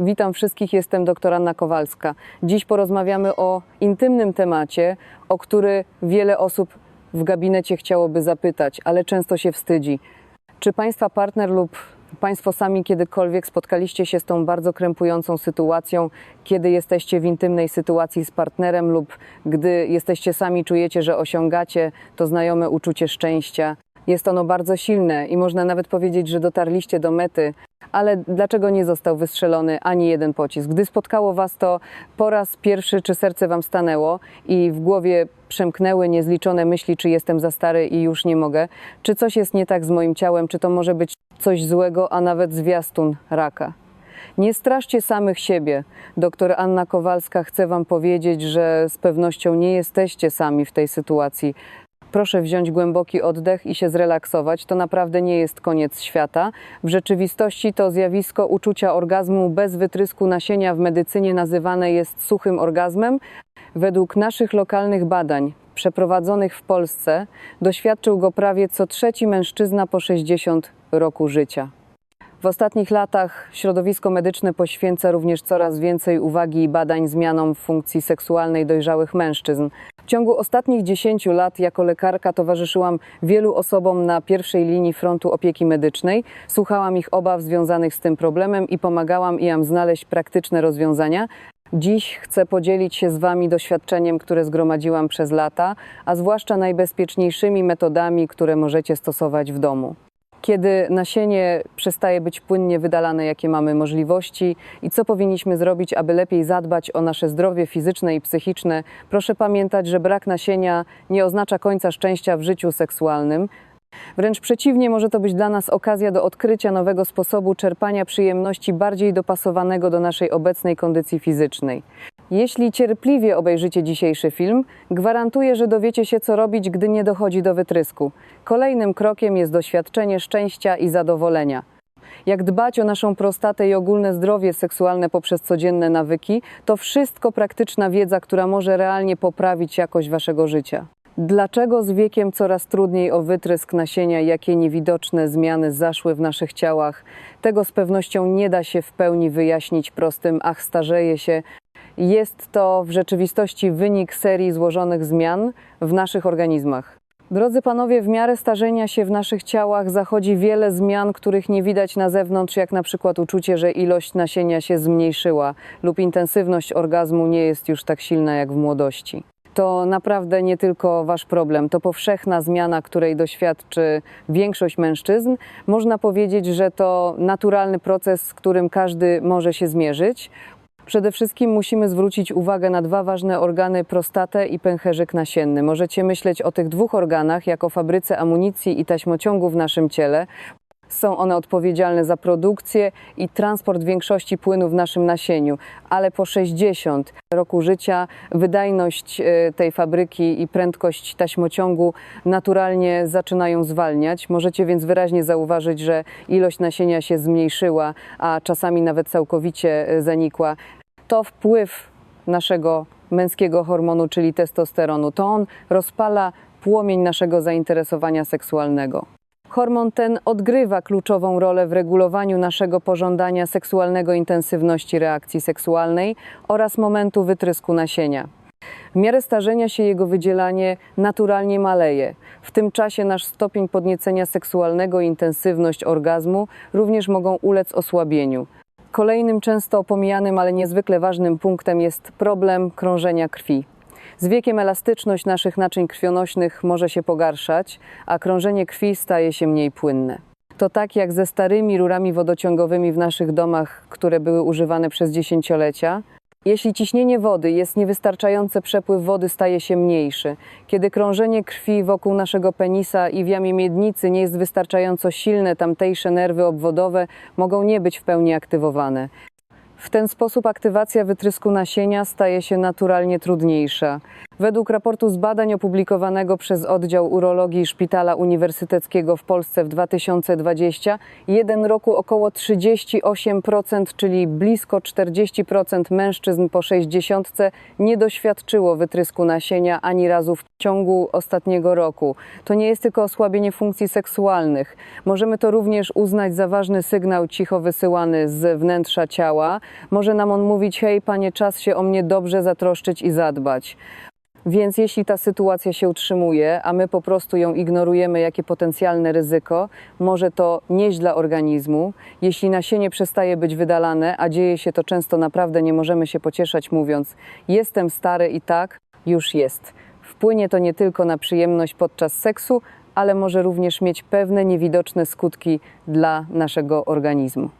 Witam wszystkich, jestem dr Anna Kowalska. Dziś porozmawiamy o intymnym temacie, o który wiele osób w gabinecie chciałoby zapytać, ale często się wstydzi. Czy Państwa partner lub Państwo sami kiedykolwiek spotkaliście się z tą bardzo krępującą sytuacją, kiedy jesteście w intymnej sytuacji z partnerem lub gdy jesteście sami, czujecie, że osiągacie to znajome uczucie szczęścia? Jest ono bardzo silne i można nawet powiedzieć, że dotarliście do mety, ale dlaczego nie został wystrzelony ani jeden pocisk? Gdy spotkało Was to po raz pierwszy, czy serce Wam stanęło i w głowie przemknęły niezliczone myśli, czy jestem za stary i już nie mogę, czy coś jest nie tak z moim ciałem, czy to może być coś złego, a nawet zwiastun raka? Nie straszcie samych siebie. Doktor Anna Kowalska chce Wam powiedzieć, że z pewnością nie jesteście sami w tej sytuacji. Proszę wziąć głęboki oddech i się zrelaksować. To naprawdę nie jest koniec świata. W rzeczywistości to zjawisko uczucia orgazmu bez wytrysku nasienia w medycynie nazywane jest suchym orgazmem. Według naszych lokalnych badań przeprowadzonych w Polsce doświadczył go prawie co trzeci mężczyzna po 60 roku życia. W ostatnich latach środowisko medyczne poświęca również coraz więcej uwagi i badań zmianom funkcji seksualnej dojrzałych mężczyzn. W ciągu ostatnich 10 lat jako lekarka towarzyszyłam wielu osobom na pierwszej linii frontu opieki medycznej, słuchałam ich obaw związanych z tym problemem i pomagałam im znaleźć praktyczne rozwiązania. Dziś chcę podzielić się z Wami doświadczeniem, które zgromadziłam przez lata, a zwłaszcza najbezpieczniejszymi metodami, które możecie stosować w domu kiedy nasienie przestaje być płynnie wydalane, jakie mamy możliwości i co powinniśmy zrobić, aby lepiej zadbać o nasze zdrowie fizyczne i psychiczne. Proszę pamiętać, że brak nasienia nie oznacza końca szczęścia w życiu seksualnym. Wręcz przeciwnie, może to być dla nas okazja do odkrycia nowego sposobu czerpania przyjemności bardziej dopasowanego do naszej obecnej kondycji fizycznej. Jeśli cierpliwie obejrzycie dzisiejszy film, gwarantuję, że dowiecie się, co robić, gdy nie dochodzi do wytrysku. Kolejnym krokiem jest doświadczenie szczęścia i zadowolenia. Jak dbać o naszą prostatę i ogólne zdrowie seksualne poprzez codzienne nawyki, to wszystko praktyczna wiedza, która może realnie poprawić jakość waszego życia. Dlaczego z wiekiem coraz trudniej o wytrysk nasienia, jakie niewidoczne zmiany zaszły w naszych ciałach? Tego z pewnością nie da się w pełni wyjaśnić prostym ach, starzeje się. Jest to w rzeczywistości wynik serii złożonych zmian w naszych organizmach. Drodzy panowie, w miarę starzenia się w naszych ciałach zachodzi wiele zmian, których nie widać na zewnątrz, jak na przykład uczucie, że ilość nasienia się zmniejszyła lub intensywność orgazmu nie jest już tak silna jak w młodości. To naprawdę nie tylko wasz problem, to powszechna zmiana, której doświadczy większość mężczyzn. Można powiedzieć, że to naturalny proces, z którym każdy może się zmierzyć. Przede wszystkim musimy zwrócić uwagę na dwa ważne organy prostatę i pęcherzyk nasienny. Możecie myśleć o tych dwóch organach jako fabryce amunicji i taśmociągu w naszym ciele. Są one odpowiedzialne za produkcję i transport większości płynu w naszym nasieniu, ale po 60 roku życia wydajność e, tej fabryki i prędkość taśmociągu naturalnie zaczynają zwalniać. Możecie więc wyraźnie zauważyć, że ilość nasienia się zmniejszyła, a czasami nawet całkowicie e, zanikła. To wpływ naszego męskiego hormonu, czyli testosteronu. To on rozpala płomień naszego zainteresowania seksualnego. Hormon ten odgrywa kluczową rolę w regulowaniu naszego pożądania seksualnego, intensywności reakcji seksualnej oraz momentu wytrysku nasienia. W miarę starzenia się jego wydzielanie naturalnie maleje. W tym czasie nasz stopień podniecenia seksualnego i intensywność orgazmu również mogą ulec osłabieniu. Kolejnym często opomijanym, ale niezwykle ważnym punktem jest problem krążenia krwi. Z wiekiem elastyczność naszych naczyń krwionośnych może się pogarszać, a krążenie krwi staje się mniej płynne. To tak jak ze starymi rurami wodociągowymi w naszych domach, które były używane przez dziesięciolecia. Jeśli ciśnienie wody jest niewystarczające, przepływ wody staje się mniejszy. Kiedy krążenie krwi wokół naszego penisa i w jamie miednicy nie jest wystarczająco silne, tamtejsze nerwy obwodowe mogą nie być w pełni aktywowane. W ten sposób aktywacja wytrysku nasienia staje się naturalnie trudniejsza. Według raportu z badań opublikowanego przez oddział urologii Szpitala Uniwersyteckiego w Polsce w 2020, jeden roku około 38%, czyli blisko 40% mężczyzn po 60 nie doświadczyło wytrysku nasienia ani razu w ciągu ostatniego roku. To nie jest tylko osłabienie funkcji seksualnych. Możemy to również uznać za ważny sygnał cicho wysyłany z wnętrza ciała, Może nam on mówić: Hej, panie, czas się o mnie dobrze zatroszczyć i zadbać. Więc jeśli ta sytuacja się utrzymuje, a my po prostu ją ignorujemy, jakie potencjalne ryzyko, może to nieść dla organizmu. Jeśli nasienie przestaje być wydalane, a dzieje się to często naprawdę, nie możemy się pocieszać mówiąc: Jestem stary i tak, już jest. Wpłynie to nie tylko na przyjemność podczas seksu, ale może również mieć pewne niewidoczne skutki dla naszego organizmu.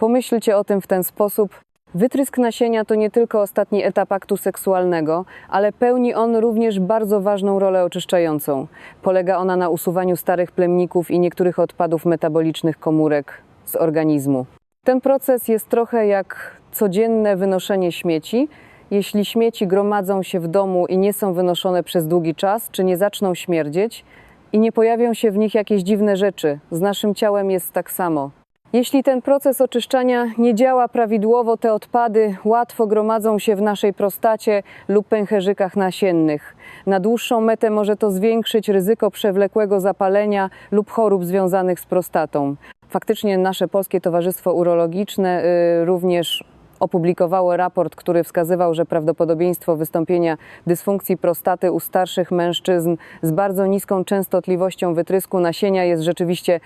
Pomyślcie o tym w ten sposób. Wytrysk nasienia to nie tylko ostatni etap aktu seksualnego, ale pełni on również bardzo ważną rolę oczyszczającą. Polega ona na usuwaniu starych plemników i niektórych odpadów metabolicznych komórek z organizmu. Ten proces jest trochę jak codzienne wynoszenie śmieci. Jeśli śmieci gromadzą się w domu i nie są wynoszone przez długi czas, czy nie zaczną śmierdzieć i nie pojawią się w nich jakieś dziwne rzeczy, z naszym ciałem jest tak samo. Jeśli ten proces oczyszczania nie działa prawidłowo, te odpady łatwo gromadzą się w naszej prostacie lub pęcherzykach nasiennych. Na dłuższą metę może to zwiększyć ryzyko przewlekłego zapalenia lub chorób związanych z prostatą. Faktycznie nasze Polskie Towarzystwo Urologiczne y, również opublikowało raport, który wskazywał, że prawdopodobieństwo wystąpienia dysfunkcji prostaty u starszych mężczyzn z bardzo niską częstotliwością wytrysku nasienia jest rzeczywiście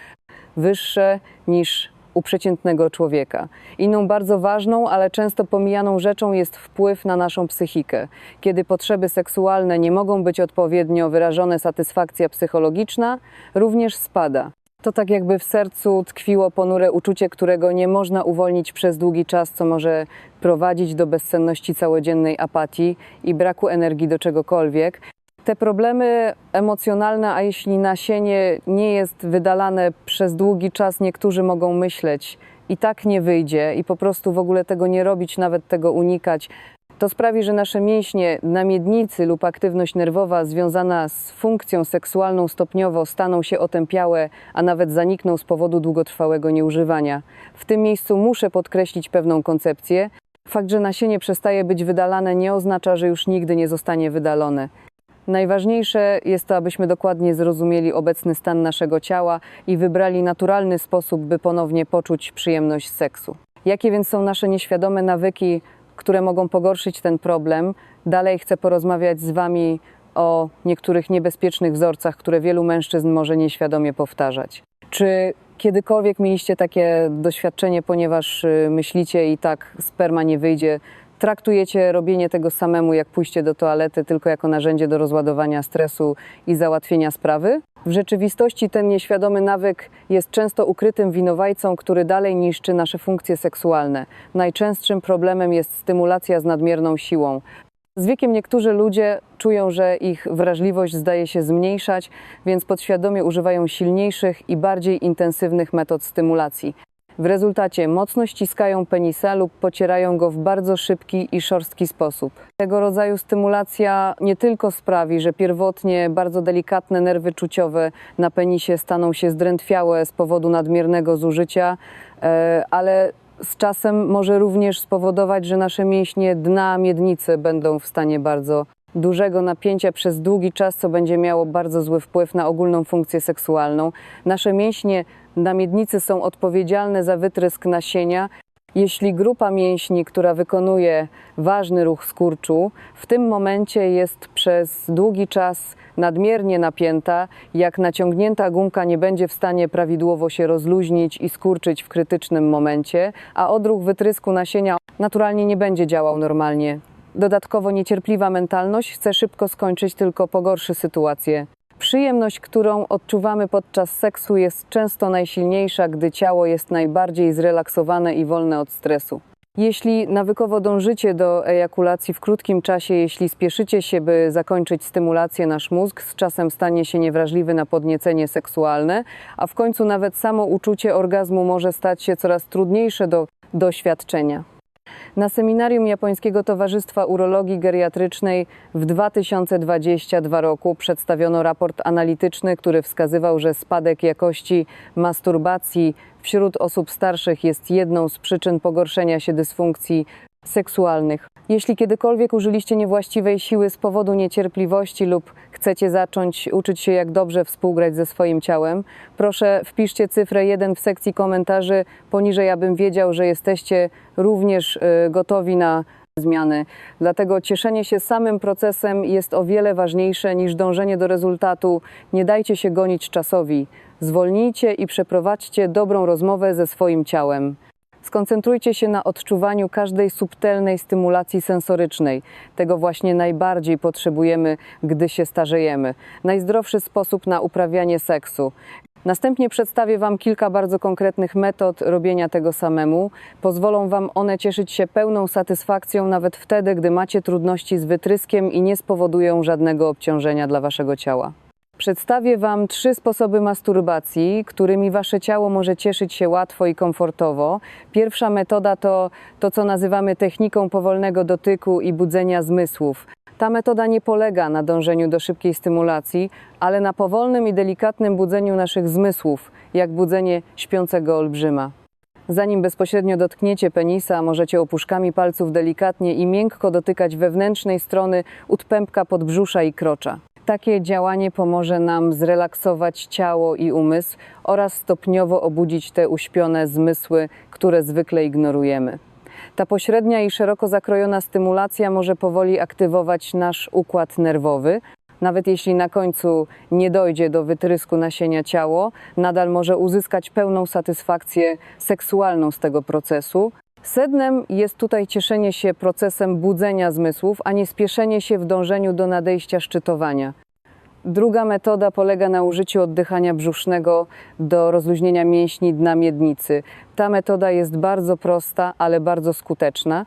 wyższe niż u przeciętnego człowieka. Inną bardzo ważną, ale często pomijaną rzeczą jest wpływ na naszą psychikę. Kiedy potrzeby seksualne nie mogą być odpowiednio wyrażone, satysfakcja psychologiczna również spada. To tak jakby w sercu tkwiło ponure uczucie, którego nie można uwolnić przez długi czas, co może prowadzić do bezsenności całodziennej apatii i braku energii do czegokolwiek. Te problemy emocjonalne, a jeśli nasienie nie jest wydalane przez długi czas, niektórzy mogą myśleć, i tak nie wyjdzie, i po prostu w ogóle tego nie robić, nawet tego unikać. To sprawi, że nasze mięśnie na miednicy lub aktywność nerwowa związana z funkcją seksualną stopniowo staną się otępiałe, a nawet zanikną z powodu długotrwałego nieużywania. W tym miejscu muszę podkreślić pewną koncepcję. Fakt, że nasienie przestaje być wydalane, nie oznacza, że już nigdy nie zostanie wydalone. Najważniejsze jest to, abyśmy dokładnie zrozumieli obecny stan naszego ciała i wybrali naturalny sposób, by ponownie poczuć przyjemność seksu. Jakie więc są nasze nieświadome nawyki, które mogą pogorszyć ten problem? Dalej chcę porozmawiać z Wami o niektórych niebezpiecznych wzorcach, które wielu mężczyzn może nieświadomie powtarzać. Czy kiedykolwiek mieliście takie doświadczenie, ponieważ y, myślicie i tak sperma nie wyjdzie, traktujecie robienie tego samemu jak pójście do toalety tylko jako narzędzie do rozładowania stresu i załatwienia sprawy? W rzeczywistości ten nieświadomy nawyk jest często ukrytym winowajcą, który dalej niszczy nasze funkcje seksualne. Najczęstszym problemem jest stymulacja z nadmierną siłą. Z wiekiem niektórzy ludzie czują, że ich wrażliwość zdaje się zmniejszać, więc podświadomie używają silniejszych i bardziej intensywnych metod stymulacji. W rezultacie mocno ściskają penisa lub pocierają go w bardzo szybki i szorstki sposób. Tego rodzaju stymulacja nie tylko sprawi, że pierwotnie bardzo delikatne nerwy czuciowe na penisie staną się zdrętwiałe z powodu nadmiernego zużycia, e, ale z czasem może również spowodować, że nasze mięśnie dna miednicy będą w stanie bardzo dużego napięcia przez długi czas, co będzie miało bardzo zły wpływ na ogólną funkcję seksualną. Nasze mięśnie na miednicy są odpowiedzialne za wytrysk nasienia. Jeśli grupa mięśni, która wykonuje ważny ruch skurczu, w tym momencie jest przez długi czas nadmiernie napięta, jak naciągnięta gumka nie będzie w stanie prawidłowo się rozluźnić i skurczyć w krytycznym momencie, a odruch wytrysku nasienia naturalnie nie będzie działał normalnie. Dodatkowo niecierpliwa mentalność chce szybko skończyć, tylko pogorszy sytuację. Przyjemność, którą odczuwamy podczas seksu, jest często najsilniejsza, gdy ciało jest najbardziej zrelaksowane i wolne od stresu. Jeśli nawykowo dążycie do ejakulacji w krótkim czasie, jeśli spieszycie się, by zakończyć stymulację, nasz mózg z czasem stanie się niewrażliwy na podniecenie seksualne, a w końcu nawet samo uczucie orgazmu może stać się coraz trudniejsze do doświadczenia. Na seminarium Japońskiego Towarzystwa Urologii Geriatrycznej w 2022 roku przedstawiono raport analityczny, który wskazywał, że spadek jakości masturbacji wśród osób starszych jest jedną z przyczyn pogorszenia się dysfunkcji seksualnych. Jeśli kiedykolwiek użyliście niewłaściwej siły z powodu niecierpliwości lub chcecie zacząć uczyć się, jak dobrze współgrać ze swoim ciałem, proszę wpiszcie cyfrę 1 w sekcji komentarzy poniżej, abym wiedział, że jesteście również y, gotowi na zmiany. Dlatego cieszenie się samym procesem jest o wiele ważniejsze niż dążenie do rezultatu. Nie dajcie się gonić czasowi. Zwolnijcie i przeprowadźcie dobrą rozmowę ze swoim ciałem. Skoncentrujcie się na odczuwaniu każdej subtelnej stymulacji sensorycznej. Tego właśnie najbardziej potrzebujemy, gdy się starzejemy. Najzdrowszy sposób na uprawianie seksu. Następnie przedstawię Wam kilka bardzo konkretnych metod robienia tego samemu. Pozwolą Wam one cieszyć się pełną satysfakcją nawet wtedy, gdy macie trudności z wytryskiem i nie spowodują żadnego obciążenia dla Waszego ciała. Przedstawię Wam trzy sposoby masturbacji, którymi Wasze ciało może cieszyć się łatwo i komfortowo. Pierwsza metoda to to, co nazywamy techniką powolnego dotyku i budzenia zmysłów. Ta metoda nie polega na dążeniu do szybkiej stymulacji, ale na powolnym i delikatnym budzeniu naszych zmysłów, jak budzenie śpiącego olbrzyma. Zanim bezpośrednio dotkniecie penisa, możecie opuszkami palców delikatnie i miękko dotykać wewnętrznej strony udpępka podbrzusza i krocza. Takie działanie pomoże nam zrelaksować ciało i umysł oraz stopniowo obudzić te uśpione zmysły, które zwykle ignorujemy. Ta pośrednia i szeroko zakrojona stymulacja może powoli aktywować nasz układ nerwowy. Nawet jeśli na końcu nie dojdzie do wytrysku nasienia ciało, nadal może uzyskać pełną satysfakcję seksualną z tego procesu. Sednem jest tutaj cieszenie się procesem budzenia zmysłów, a nie spieszenie się w dążeniu do nadejścia szczytowania. Druga metoda polega na użyciu oddychania brzusznego do rozluźnienia mięśni dna miednicy. Ta metoda jest bardzo prosta, ale bardzo skuteczna.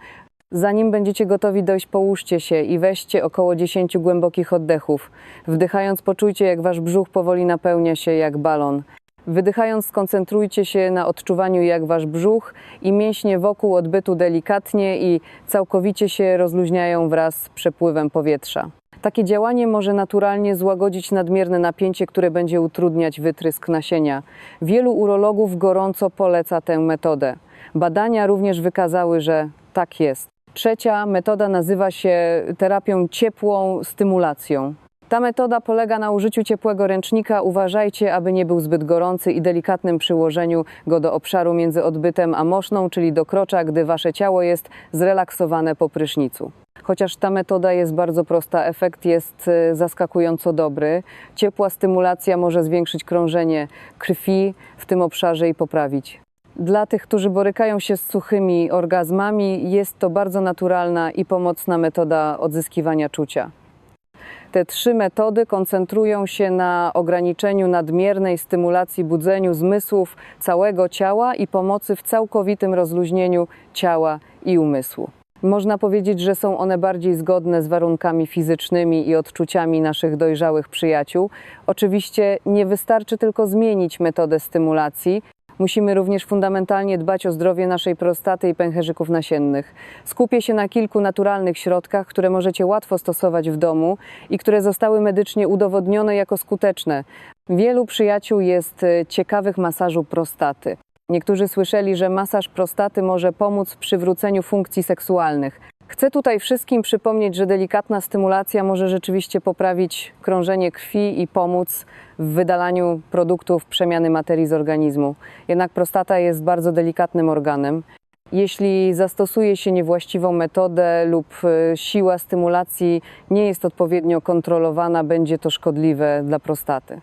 Zanim będziecie gotowi dojść, połóżcie się i weźcie około 10 głębokich oddechów. Wdychając, poczujcie, jak wasz brzuch powoli napełnia się jak balon. Wydychając, skoncentrujcie się na odczuwaniu, jak wasz brzuch i mięśnie wokół odbytu delikatnie i całkowicie się rozluźniają wraz z przepływem powietrza. Takie działanie może naturalnie złagodzić nadmierne napięcie, które będzie utrudniać wytrysk nasienia. Wielu urologów gorąco poleca tę metodę. Badania również wykazały, że tak jest. Trzecia metoda nazywa się terapią ciepłą stymulacją. Ta metoda polega na użyciu ciepłego ręcznika. Uważajcie, aby nie był zbyt gorący i delikatnym przyłożeniu go do obszaru między odbytem a moszną, czyli do krocza, gdy wasze ciało jest zrelaksowane po prysznicu. Chociaż ta metoda jest bardzo prosta, efekt jest y, zaskakująco dobry. Ciepła stymulacja może zwiększyć krążenie krwi w tym obszarze i poprawić. Dla tych, którzy borykają się z suchymi orgazmami, jest to bardzo naturalna i pomocna metoda odzyskiwania czucia. Te trzy metody koncentrują się na ograniczeniu nadmiernej stymulacji budzeniu zmysłów całego ciała i pomocy w całkowitym rozluźnieniu ciała i umysłu. Można powiedzieć, że są one bardziej zgodne z warunkami fizycznymi i odczuciami naszych dojrzałych przyjaciół. Oczywiście nie wystarczy tylko zmienić metodę stymulacji, Musimy również fundamentalnie dbać o zdrowie naszej prostaty i pęcherzyków nasiennych. Skupię się na kilku naturalnych środkach, które możecie łatwo stosować w domu i które zostały medycznie udowodnione jako skuteczne. Wielu przyjaciół jest e, ciekawych masażu prostaty. Niektórzy słyszeli, że masaż prostaty może pomóc w przywróceniu funkcji seksualnych. Chcę tutaj wszystkim przypomnieć, że delikatna stymulacja może rzeczywiście poprawić krążenie krwi i pomóc w wydalaniu produktów przemiany materii z organizmu. Jednak prostata jest bardzo delikatnym organem. Jeśli zastosuje się niewłaściwą metodę lub y, siła stymulacji nie jest odpowiednio kontrolowana, będzie to szkodliwe dla prostaty.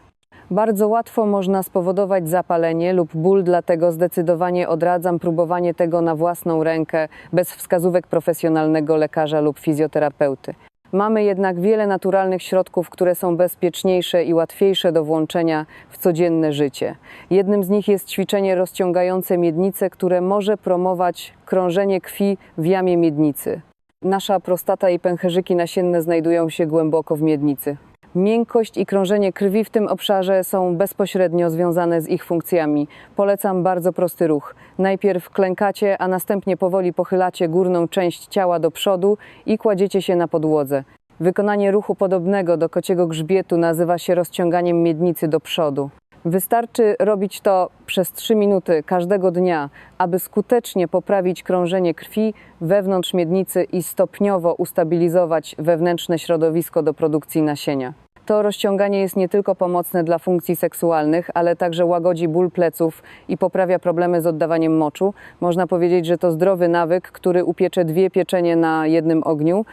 Bardzo łatwo można spowodować zapalenie lub ból, dlatego zdecydowanie odradzam próbowanie tego na własną rękę bez wskazówek profesjonalnego lekarza lub fizjoterapeuty. Mamy jednak wiele naturalnych środków, które są bezpieczniejsze i łatwiejsze do włączenia w codzienne życie. Jednym z nich jest ćwiczenie rozciągające miednicę, które może promować krążenie krwi w jamie miednicy. Nasza prostata i pęcherzyki nasienne znajdują się głęboko w miednicy. Miękkość i krążenie krwi w tym obszarze są bezpośrednio związane z ich funkcjami. Polecam bardzo prosty ruch. Najpierw klękacie, a następnie powoli pochylacie górną część ciała do przodu i kładziecie się na podłodze. Wykonanie ruchu podobnego do kociego grzbietu nazywa się rozciąganiem miednicy do przodu. Wystarczy robić to przez 3 minuty każdego dnia, aby skutecznie poprawić krążenie krwi wewnątrz miednicy i stopniowo ustabilizować wewnętrzne środowisko do produkcji nasienia. To rozciąganie jest nie tylko pomocne dla funkcji seksualnych, ale także łagodzi ból pleców i poprawia problemy z oddawaniem moczu. Można powiedzieć, że to zdrowy nawyk, który upiecze dwie pieczenie na jednym ogniu.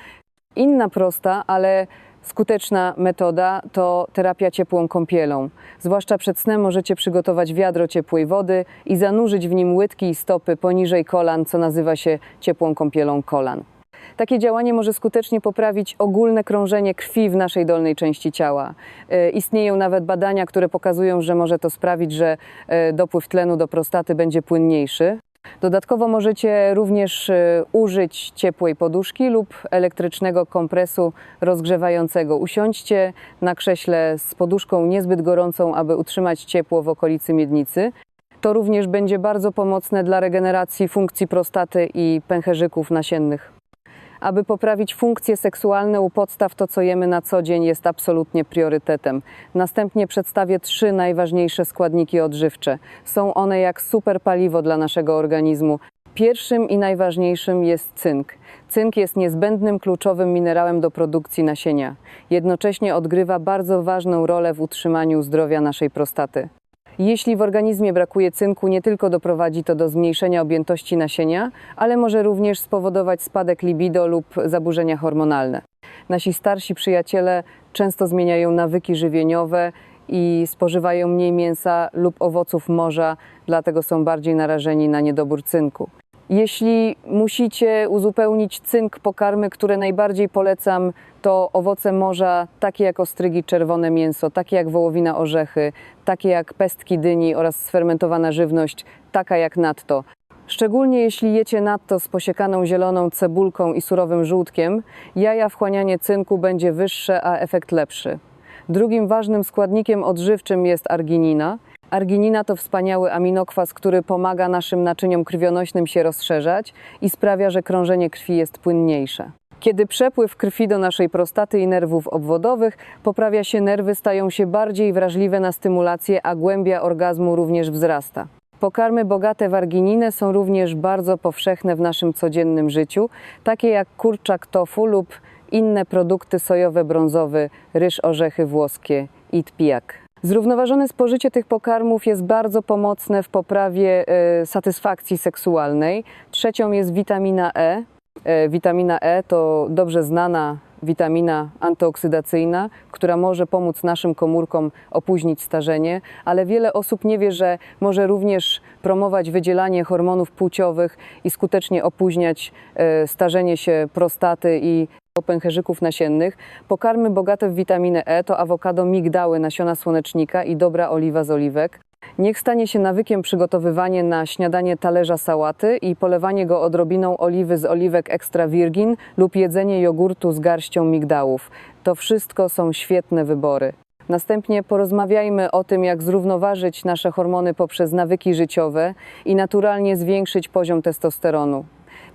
Inna prosta, ale skuteczna metoda to terapia ciepłą kąpielą. Zwłaszcza przed snem możecie przygotować wiadro ciepłej wody i zanurzyć w nim łydki i stopy poniżej kolan, co nazywa się ciepłą kąpielą kolan. Takie działanie może skutecznie poprawić ogólne krążenie krwi w naszej dolnej części ciała. E, Istnieją nawet badania, które pokazują, że może to sprawić, że e, dopływ tlenu do prostaty będzie płynniejszy. Dodatkowo możecie również e, użyć ciepłej poduszki lub elektrycznego kompresu rozgrzewającego. Usiądźcie na krześle z poduszką niezbyt gorącą, aby utrzymać ciepło w okolicy miednicy. To również będzie bardzo pomocne dla regeneracji funkcji prostaty i pęcherzyków nasiennych. Aby poprawić funkcje seksualne u podstaw, to co jemy na co dzień jest absolutnie priorytetem. Następnie przedstawię trzy najważniejsze składniki odżywcze. Są one jak super paliwo dla naszego organizmu. Pierwszym i najważniejszym jest cynk. Cynk jest niezbędnym kluczowym minerałem do produkcji nasienia. Jednocześnie odgrywa bardzo ważną rolę w utrzymaniu zdrowia naszej prostaty. Jeśli w organizmie brakuje cynku, nie tylko doprowadzi to do zmniejszenia objętości nasienia, ale może również spowodować spadek libido lub zaburzenia hormonalne. Nasi starsi przyjaciele często zmieniają nawyki żywieniowe i spożywają mniej mięsa lub owoców morza, dlatego są bardziej narażeni na niedobór cynku. Jeśli musicie uzupełnić cynk pokarmy, które najbardziej polecam, to owoce morza, takie jak ostrygi, czerwone mięso, takie jak wołowina, orzechy, takie jak pestki dyni oraz sfermentowana żywność, taka jak natto. Szczególnie jeśli jecie natto z posiekaną zieloną cebulką i surowym żółtkiem, jaja wchłanianie cynku będzie wyższe, a efekt lepszy. Drugim ważnym składnikiem odżywczym jest arginina. Arginina to wspaniały aminokwas, który pomaga naszym naczyniom krwionośnym się rozszerzać i sprawia, że krążenie krwi jest płynniejsze. Kiedy przepływ krwi do naszej prostaty i nerwów obwodowych poprawia się, nerwy stają się bardziej wrażliwe na stymulację, a głębia orgazmu również wzrasta. Pokarmy bogate w argininę są również bardzo powszechne w naszym codziennym życiu, takie jak kurczak tofu lub inne produkty sojowe, brązowy, ryż, orzechy włoskie i pijak. Zrównoważone spożycie tych pokarmów jest bardzo pomocne w poprawie e, satysfakcji seksualnej. Trzecią jest witamina E. E, Witamina E to dobrze znana witamina antyoksydacyjna, która może pomóc naszym komórkom opóźnić starzenie, ale wiele osób nie wie, że może również promować wydzielanie hormonów płciowych i skutecznie opóźniać e, starzenie się prostaty i pęcherzyków nasiennych. Pokarmy bogate w witaminę E to awokado, migdały, nasiona słonecznika i dobra oliwa z oliwek. Niech stanie się nawykiem przygotowywanie na śniadanie talerza sałaty i polewanie go odrobiną oliwy z oliwek extra virgin lub jedzenie jogurtu z garścią migdałów. To wszystko są świetne wybory. Następnie porozmawiajmy o tym, jak zrównoważyć nasze hormony poprzez nawyki życiowe i naturalnie zwiększyć poziom testosteronu.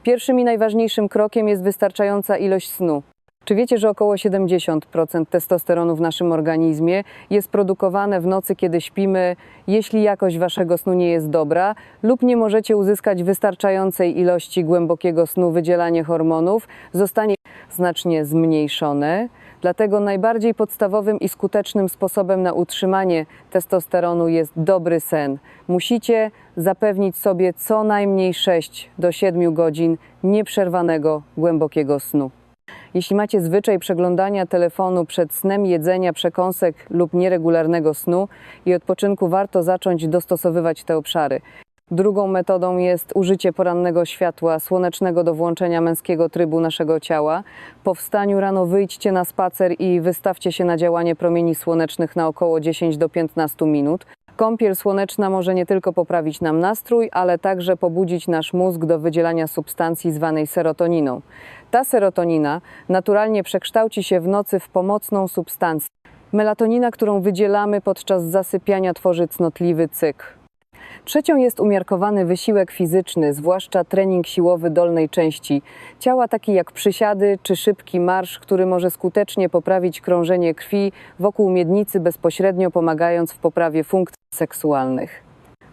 Pierwszym i najważniejszym krokiem jest wystarczająca ilość snu. Czy wiecie, że około 70% testosteronu w naszym organizmie jest produkowane w nocy, kiedy śpimy, jeśli jakość waszego snu nie jest dobra, lub nie możecie uzyskać wystarczającej ilości głębokiego snu, wydzielanie hormonów zostanie znacznie zmniejszone. Dlatego najbardziej podstawowym i skutecznym sposobem na utrzymanie testosteronu jest dobry sen. Musicie zapewnić sobie co najmniej 6 do 7 godzin nieprzerwanego, głębokiego snu. Jeśli macie zwyczaj przeglądania telefonu przed snem, jedzenia przekąsek lub nieregularnego snu i odpoczynku, warto zacząć dostosowywać te obszary. Drugą metodą jest użycie porannego światła słonecznego do włączenia męskiego trybu naszego ciała. Po wstaniu rano wyjdźcie na spacer i wystawcie się na działanie promieni słonecznych na około 10 do 15 minut. Kąpiel słoneczna może nie tylko poprawić nam nastrój, ale także pobudzić nasz mózg do wydzielania substancji zwanej serotoniną. Ta serotonina naturalnie przekształci się w nocy w pomocną substancję. Melatonina, którą wydzielamy podczas zasypiania, tworzy cnotliwy cykl. Trzecią jest umiarkowany wysiłek fizyczny, zwłaszcza trening siłowy dolnej części ciała, taki jak przysiady czy szybki marsz, który może skutecznie poprawić krążenie krwi wokół miednicy, bezpośrednio pomagając w poprawie funkcji seksualnych.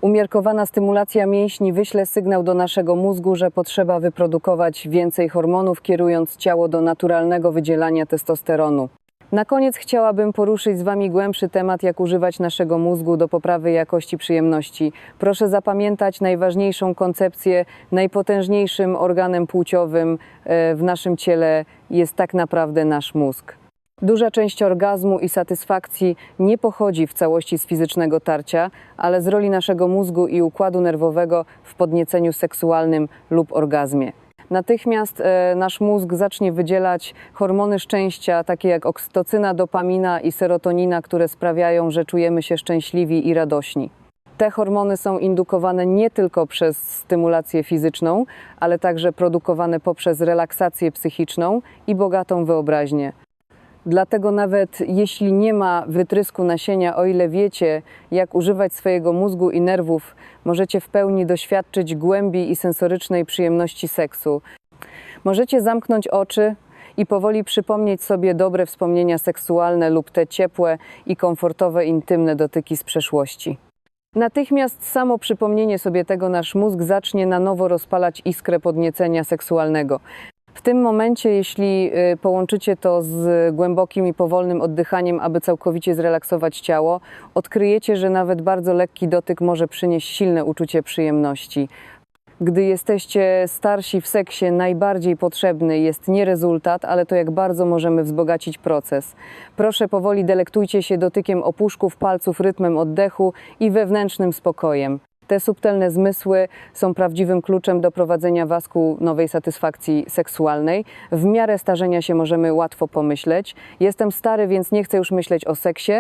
Umiarkowana stymulacja mięśni wyśle sygnał do naszego mózgu, że potrzeba wyprodukować więcej hormonów, kierując ciało do naturalnego wydzielania testosteronu. Na koniec chciałabym poruszyć z Wami głębszy temat, jak używać naszego mózgu do poprawy jakości przyjemności. Proszę zapamiętać najważniejszą koncepcję, najpotężniejszym organem płciowym e, w naszym ciele jest tak naprawdę nasz mózg. Duża część orgazmu i satysfakcji nie pochodzi w całości z fizycznego tarcia, ale z roli naszego mózgu i układu nerwowego w podnieceniu seksualnym lub orgazmie. Natychmiast e, nasz mózg zacznie wydzielać hormony szczęścia, takie jak oksytocyna, dopamina i serotonina, które sprawiają, że czujemy się szczęśliwi i radośni. Te hormony są indukowane nie tylko przez stymulację fizyczną, ale także produkowane poprzez relaksację psychiczną i bogatą wyobraźnię. Dlatego nawet jeśli nie ma wytrysku nasienia, o ile wiecie, jak używać swojego mózgu i nerwów, możecie w pełni doświadczyć głębi i sensorycznej przyjemności seksu. Możecie zamknąć oczy i powoli przypomnieć sobie dobre wspomnienia seksualne lub te ciepłe i komfortowe, intymne dotyki z przeszłości. Natychmiast samo przypomnienie sobie tego nasz mózg zacznie na nowo rozpalać iskrę podniecenia seksualnego. W tym momencie, jeśli y, połączycie to z głębokim i powolnym oddychaniem, aby całkowicie zrelaksować ciało, odkryjecie, że nawet bardzo lekki dotyk może przynieść silne uczucie przyjemności. Gdy jesteście starsi w seksie, najbardziej potrzebny jest nie rezultat, ale to, jak bardzo możemy wzbogacić proces. Proszę powoli delektujcie się dotykiem opuszków palców, rytmem oddechu i wewnętrznym spokojem. Te subtelne zmysły są prawdziwym kluczem do prowadzenia Was ku nowej satysfakcji seksualnej. W miarę starzenia się możemy łatwo pomyśleć. Jestem stary, więc nie chcę już myśleć o seksie,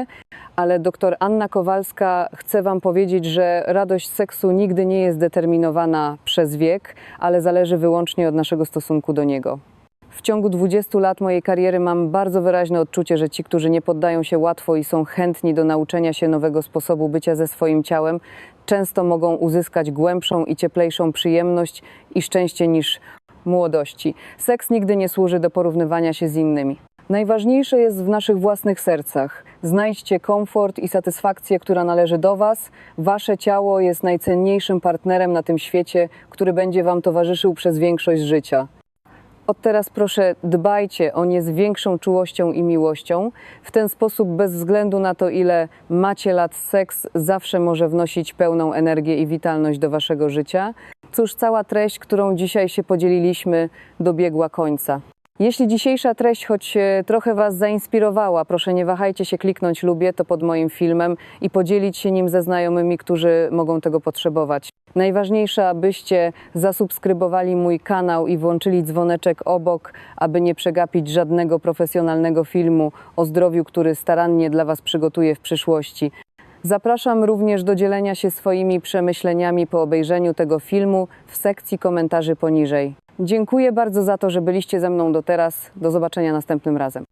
ale doktor Anna Kowalska chce Wam powiedzieć, że radość seksu nigdy nie jest determinowana przez wiek, ale zależy wyłącznie od naszego stosunku do niego. W ciągu 20 lat mojej kariery mam bardzo wyraźne odczucie, że ci, którzy nie poddają się łatwo i są chętni do nauczenia się nowego sposobu bycia ze swoim ciałem, często mogą uzyskać głębszą i cieplejszą przyjemność i szczęście niż młodości. Seks nigdy nie służy do porównywania się z innymi. Najważniejsze jest w naszych własnych sercach. Znajdźcie komfort i satysfakcję, która należy do Was. Wasze ciało jest najcenniejszym partnerem na tym świecie, który będzie Wam towarzyszył przez większość życia. Od teraz proszę dbajcie o nie z większą czułością i miłością. W ten sposób, bez względu na to, ile macie lat, seks zawsze może wnosić pełną energię i witalność do waszego życia. Cóż, cała treść, którą dzisiaj się podzieliliśmy, dobiegła końca. Jeśli dzisiejsza treść choć e, trochę Was zainspirowała, proszę nie wahajcie się kliknąć lubię to pod moim filmem i podzielić się nim ze znajomymi, którzy mogą tego potrzebować. Najważniejsze, abyście zasubskrybowali mój kanał i włączyli dzwoneczek obok, aby nie przegapić żadnego profesjonalnego filmu o zdrowiu, który starannie dla Was przygotuję w przyszłości. Zapraszam również do dzielenia się swoimi przemyśleniami po obejrzeniu tego filmu w sekcji komentarzy poniżej. Dziękuję bardzo za to, że byliście ze mną do teraz. Do zobaczenia następnym razem.